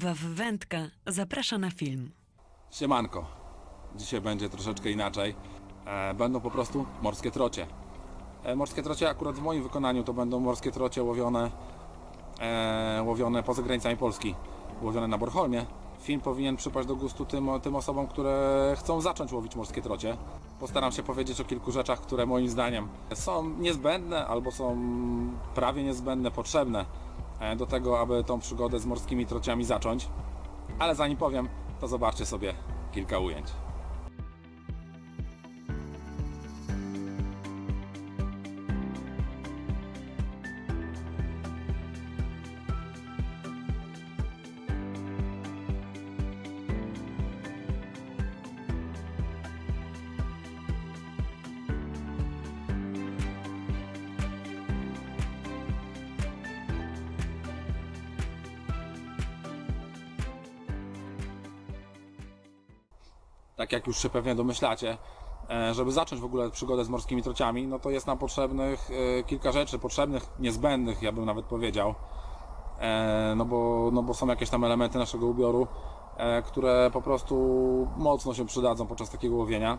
Waw Wędka zaprasza na film. Siemanko. Dzisiaj będzie troszeczkę inaczej. E, będą po prostu morskie trocie. E, morskie trocie akurat w moim wykonaniu to będą morskie trocie łowione, e, łowione poza granicami Polski. Łowione na Bornholmie. Film powinien przypaść do gustu tym, tym osobom, które chcą zacząć łowić morskie trocie. Postaram się powiedzieć o kilku rzeczach, które moim zdaniem są niezbędne albo są prawie niezbędne, potrzebne do tego, aby tą przygodę z morskimi trociami zacząć. Ale zanim powiem, to zobaczcie sobie kilka ujęć. Tak jak już się pewnie domyślacie, e, żeby zacząć w ogóle przygodę z morskimi trociami, no to jest nam potrzebnych e, kilka rzeczy, potrzebnych, niezbędnych, ja bym nawet powiedział. E, No bo, no bo są jakieś tam elementy naszego ubioru, które po prostu mocno się przydadzą podczas takiego łowienia.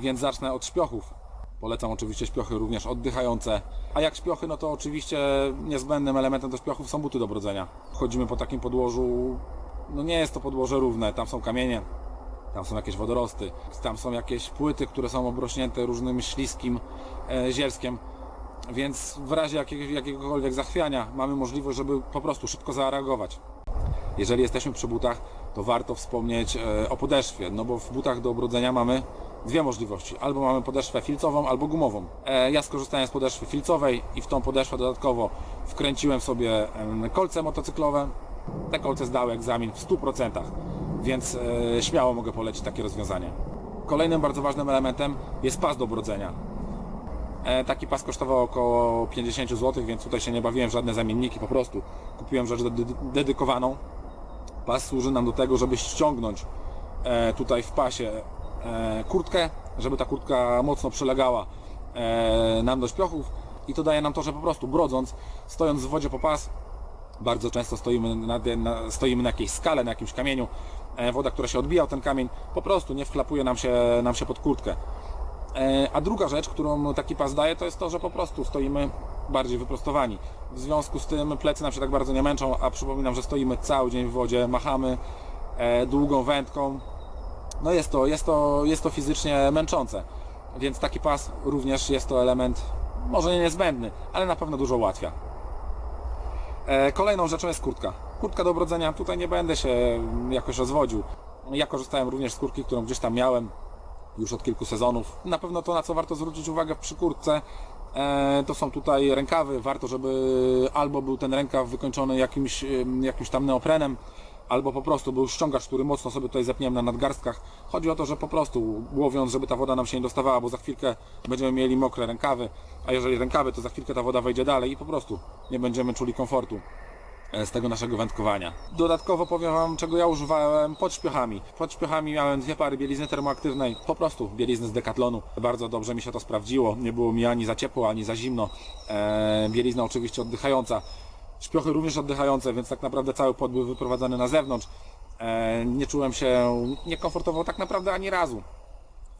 Więc zacznę od śpiochów. Polecam oczywiście śpiochy również oddychające. A jak śpiochy, no to oczywiście niezbędnym elementem do śpiochów są buty do brodzenia. Chodzimy po takim podłożu, no nie jest to podłoże równe, tam są kamienie, tam są jakieś wodorosty, tam są jakieś płyty, które są obrośnięte różnym śliskim e, zielskiem. Więc w razie jakiego, jakiegokolwiek zachwiania mamy możliwość, żeby po prostu szybko zareagować. Jeżeli jesteśmy przy butach, to warto wspomnieć e, o podeszwie, no bo w butach do obrodzenia mamy dwie możliwości. Albo mamy podeszwę filcową, albo gumową. E, Ja skorzystałem z podeszwy filcowej i w tą podeszwę dodatkowo wkręciłem sobie kolce motocyklowe. Te kolce zdały egzamin w 100%, więc e, śmiało mogę polecić takie rozwiązanie. Kolejnym bardzo ważnym elementem jest pas do obrodzenia. E, Taki pas kosztował około 50 zł, więc tutaj się nie bawiłem w żadne zamienniki, po prostu kupiłem rzecz dedy- dedykowaną. Pas służy nam do tego, żeby ściągnąć e, tutaj w pasie kurtkę, żeby ta kurtka mocno przylegała nam do śpiochów i to daje nam to, że po prostu brodząc, stojąc w wodzie po pas, bardzo często stoimy na, na, stoimy na jakiejś skale, na jakimś kamieniu, e, woda, która się odbija o ten kamień, po prostu nie wklapuje nam się, nam się pod kurtkę. E, A druga rzecz, którą taki pas daje, to jest to, że po prostu stoimy bardziej wyprostowani. W związku z tym plecy nam się tak bardzo nie męczą, a przypominam, że stoimy cały dzień w wodzie, machamy e, długą wędką. No jest to, jest to, jest to fizycznie męczące. Więc taki pas również jest to element, może nie niezbędny, ale na pewno dużo ułatwia. E, Kolejną rzeczą jest kurtka. Kurtka do obrodzenia, tutaj nie będę się jakoś rozwodził. Ja korzystałem również z kurtki, którą gdzieś tam miałem już od kilku sezonów. Na pewno to, na co warto zwrócić uwagę przy kurtce, e, to są tutaj rękawy. Warto, żeby albo był ten rękaw wykończony jakimś, jakimś tam neoprenem, albo po prostu był ściągacz, który mocno sobie tutaj zepniemy na nadgarstkach. Chodzi o to, że po prostu łowiąc, żeby ta woda nam się nie dostawała, bo za chwilkę będziemy mieli mokre rękawy, a jeżeli rękawy, to za chwilkę ta woda wejdzie dalej i po prostu nie będziemy czuli komfortu e, z tego naszego wędkowania. Dodatkowo powiem Wam, czego ja używałem pod śpiochami. Pod śpiochami miałem dwie pary bielizny termoaktywnej, po prostu bielizny z Decathlonu. Bardzo dobrze mi się to sprawdziło, nie było mi ani za ciepło, ani za zimno. E, bielizna oczywiście oddychająca. Śpiochy również oddychające, więc tak naprawdę cały pot był wyprowadzany na zewnątrz. E, nie czułem się niekomfortowo tak naprawdę ani razu.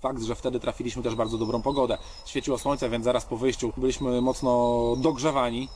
Fakt, że wtedy trafiliśmy też bardzo dobrą pogodę. Świeciło słońce, więc zaraz po wyjściu byliśmy mocno dogrzewani.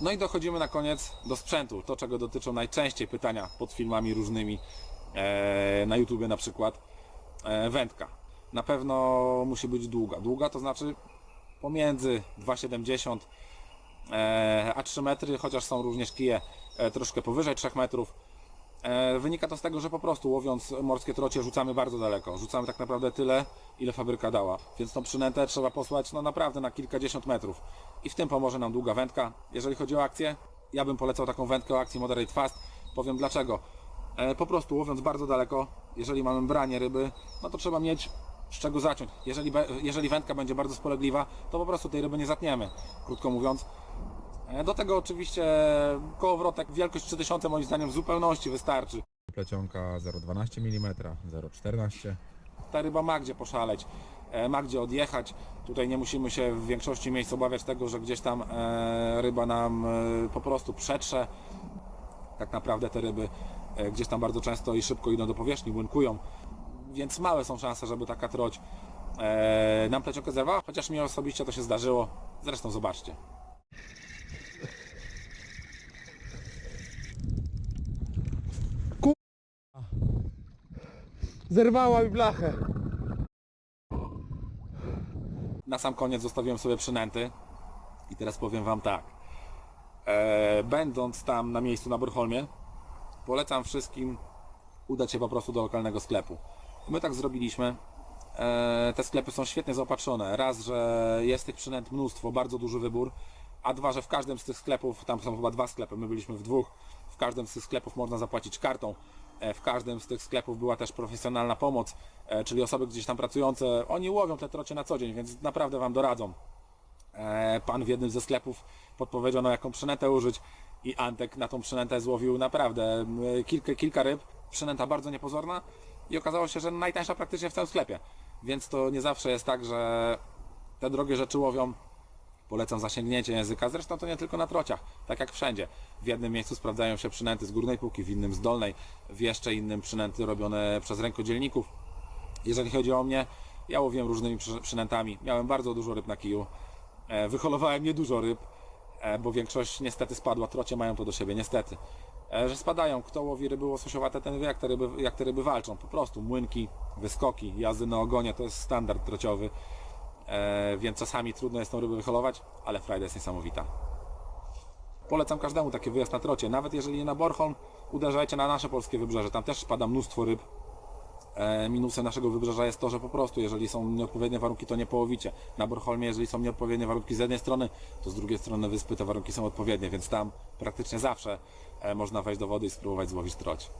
No i dochodzimy na koniec do sprzętu, to czego dotyczą najczęściej pytania pod filmami różnymi e, na YouTubie na przykład. E, wędka. Na pewno musi być długa. Długa to znaczy pomiędzy 2,70 e, a 3 metry, chociaż są również kije e, troszkę powyżej 3 metrów. E, Wynika to z tego, że po prostu łowiąc morskie trocie rzucamy bardzo daleko. Rzucamy tak naprawdę tyle, ile fabryka dała. Więc tą przynętę trzeba posłać no naprawdę na kilkadziesiąt metrów. I w tym pomoże nam długa wędka. Jeżeli chodzi o akcję, ja bym polecał taką wędkę o akcji Moderate Fast. Powiem dlaczego. E, Po prostu łowiąc bardzo daleko, jeżeli mamy branie ryby, no to trzeba mieć z czego zaciąć. Jeżeli, jeżeli wędka będzie bardzo spolegliwa, to po prostu tej ryby nie zatniemy, krótko mówiąc. E, Do tego oczywiście kołowrotek wielkość 3000 moim zdaniem w zupełności wystarczy. plecionka 0,12 mm, 0,14 Ta ryba ma gdzie poszaleć, e, ma gdzie odjechać. Tutaj nie musimy się w większości miejsc obawiać tego, że gdzieś tam e, ryba nam po prostu przetrze. Tak naprawdę te ryby gdzieś tam bardzo często i szybko idą do powierzchni, błynkują. Więc małe są szanse, żeby taka troć nam plecionkę zerwała, chociaż mi osobiście to się zdarzyło. Zresztą zobaczcie. Zerwała mi blachę. Na sam koniec zostawiłem sobie przynęty i teraz powiem Wam tak. E, będąc tam na miejscu na Bornholmie, polecam wszystkim udać się po prostu do lokalnego sklepu. My tak zrobiliśmy. E, te sklepy są świetnie zaopatrzone. Raz, że jest tych przynęt mnóstwo, bardzo duży wybór, a dwa, że w każdym z tych sklepów, tam są chyba dwa sklepy, my byliśmy w dwóch, w każdym z tych sklepów można zapłacić kartą. E, W każdym z tych sklepów była też profesjonalna pomoc, e, czyli osoby gdzieś tam pracujące, oni łowią te trocie na co dzień, więc naprawdę Wam doradzą. E, Pan w jednym ze sklepów podpowiedział, no jaką przynętę użyć i Antek na tą przynętę złowił naprawdę kilka, kilka ryb. Przynęta bardzo niepozorna i okazało się, że najtańsza praktycznie w całym sklepie. Więc to nie zawsze jest tak, że te drogie rzeczy łowią. Polecam zasięgnięcie języka, zresztą to nie tylko na trociach, tak jak wszędzie. W jednym miejscu sprawdzają się przynęty z górnej półki, w innym z dolnej, w jeszcze innym przynęty robione przez rękodzielników. Jeżeli chodzi o mnie, ja łowiłem różnymi przy- przynętami. Miałem bardzo dużo ryb na kiju. E, Wyholowałem niedużo ryb, e, bo większość niestety spadła. Trocie mają to do siebie, niestety. E, Że spadają. Kto łowi ryby łososiowate, ten wie jak te ryby, jak te ryby walczą. Po prostu młynki, wyskoki, jazdy na ogonie to jest standard trociowy. E, Więc czasami trudno jest tą rybę wyholować, ale frajda jest niesamowita. Polecam każdemu taki wyjazd na trocie. Nawet jeżeli nie na Bornholm, uderzajcie na nasze polskie wybrzeże. Tam też spada mnóstwo ryb. E, Minusem naszego wybrzeża jest to, że po prostu jeżeli są nieodpowiednie warunki, to nie połowicie. Na Bornholmie, jeżeli są nieodpowiednie warunki z jednej strony, to z drugiej strony wyspy te warunki są odpowiednie, więc tam praktycznie zawsze e, można wejść do wody i spróbować złowić troć.